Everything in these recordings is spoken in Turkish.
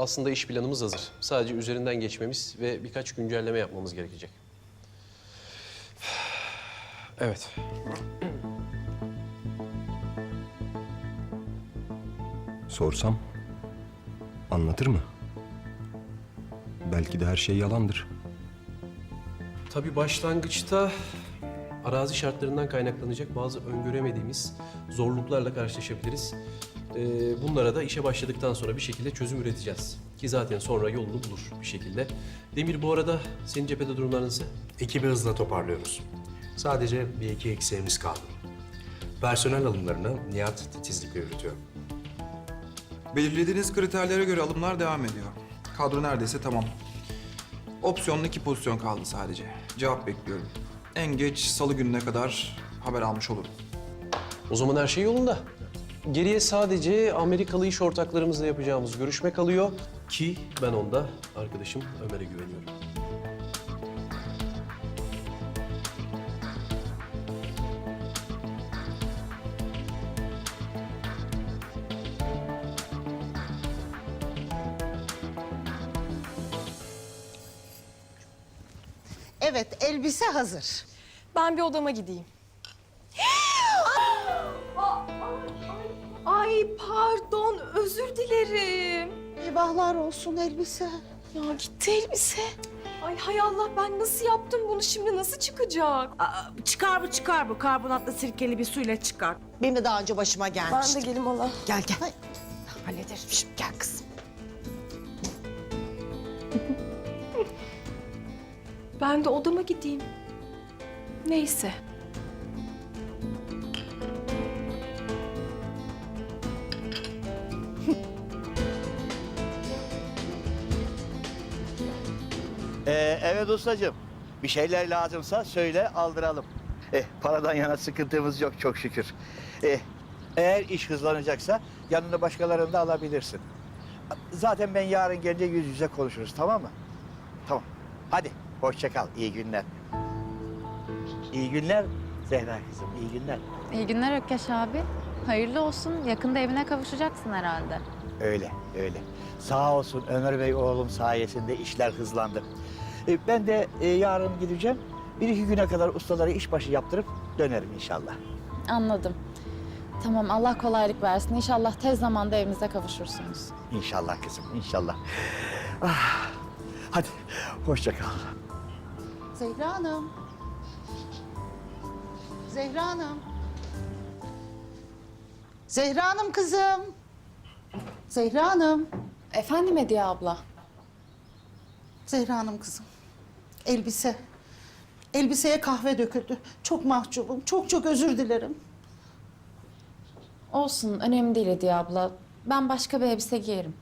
aslında iş planımız hazır. Sadece üzerinden geçmemiz ve birkaç güncelleme yapmamız gerekecek. Evet. Sorsam anlatır mı? Belki de her şey yalandır. Tabii başlangıçta arazi şartlarından kaynaklanacak bazı öngöremediğimiz zorluklarla karşılaşabiliriz. Ee, bunlara da işe başladıktan sonra bir şekilde çözüm üreteceğiz. Ki zaten sonra yolunu bulur bir şekilde. Demir bu arada senin cephede durumlar nasıl? Ekibi hızla toparlıyoruz. Sadece bir iki eksiğimiz kaldı. Personel alımlarını Nihat titizlikle yürütüyor. Belirlediğiniz kriterlere göre alımlar devam ediyor. Kadro neredeyse tamam. Opsiyonlu iki pozisyon kaldı sadece. Cevap bekliyorum. En geç salı gününe kadar haber almış olurum. O zaman her şey yolunda. Geriye sadece Amerikalı iş ortaklarımızla yapacağımız görüşme kalıyor. Ki ben onda arkadaşım Ömer'e güveniyorum. Evet, elbise hazır. Ben bir odama gideyim. Ay pardon, özür dilerim. Eyvahlar olsun elbise. Ya gitti elbise. Ay hay Allah ben nasıl yaptım bunu şimdi nasıl çıkacak? Aa, çıkar bu çıkar bu karbonatlı sirkeli bir suyla çıkar. Benim de daha önce başıma Ben gelmişti. de gelim hala. Gel gel. Ay, hallederim şimdi gel kızım. Ben de odama gideyim. Neyse. Ee, evet ustacığım. Bir şeyler lazımsa söyle aldıralım. Eh, paradan yana sıkıntımız yok çok şükür. Eh, eğer iş hızlanacaksa yanına başkalarını da alabilirsin. Zaten ben yarın gelince yüz yüze konuşuruz tamam mı? Tamam. Hadi hoşça kal. İyi günler. İyi günler Zehra kızım. iyi günler. İyi günler Ökkeş abi. Hayırlı olsun. Yakında evine kavuşacaksın herhalde. Öyle, öyle. Sağ olsun Ömer Bey oğlum sayesinde işler hızlandı. E, ben de e, yarın gideceğim. Bir iki güne kadar ustaları işbaşı yaptırıp dönerim inşallah. Anladım. Tamam Allah kolaylık versin. İnşallah tez zamanda evinize kavuşursunuz. İnşallah kızım, inşallah. Ah, hadi, hoşça kal. Zehra Hanım. Zehra Hanım. Zehra Hanım kızım. Zehra Hanım. Efendim Hediye abla. Zehra Hanım kızım. Elbise. Elbiseye kahve döküldü. Çok mahcubum. Çok çok özür dilerim. Olsun önemli değil Hediye abla. Ben başka bir elbise giyerim.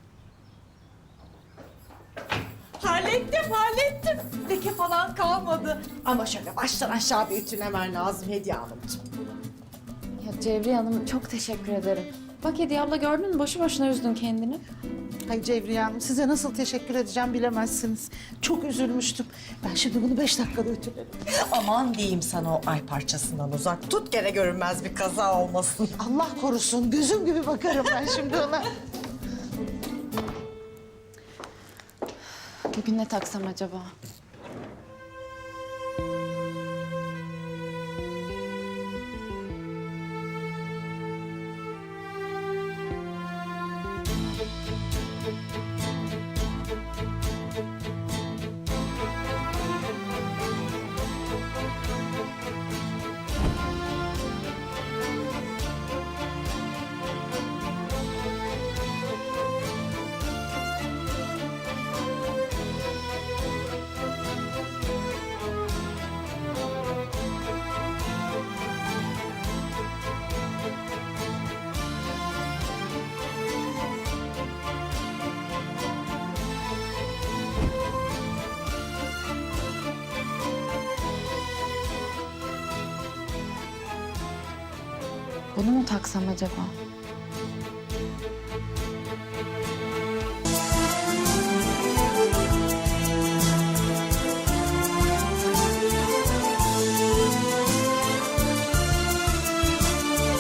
Hallettim hallettim. Leke falan kalmadı. Ama şöyle baştan aşağı bir ütülemen lazım Hediye Hanımcığım. Ya Cevriye Hanım çok teşekkür ederim. Bak Hediye abla gördün mü? Boşu boşuna üzdün kendini. Ay Cevriye Hanım size nasıl teşekkür edeceğim bilemezsiniz. Çok üzülmüştüm. Ben şimdi bunu beş dakikada ütülerim. Aman diyeyim sana o ay parçasından uzak. Tut gene görünmez bir kaza olmasın. Allah korusun gözüm gibi bakarım ben şimdi ona. Bugün ne taksam acaba? Bunu mu taksam acaba?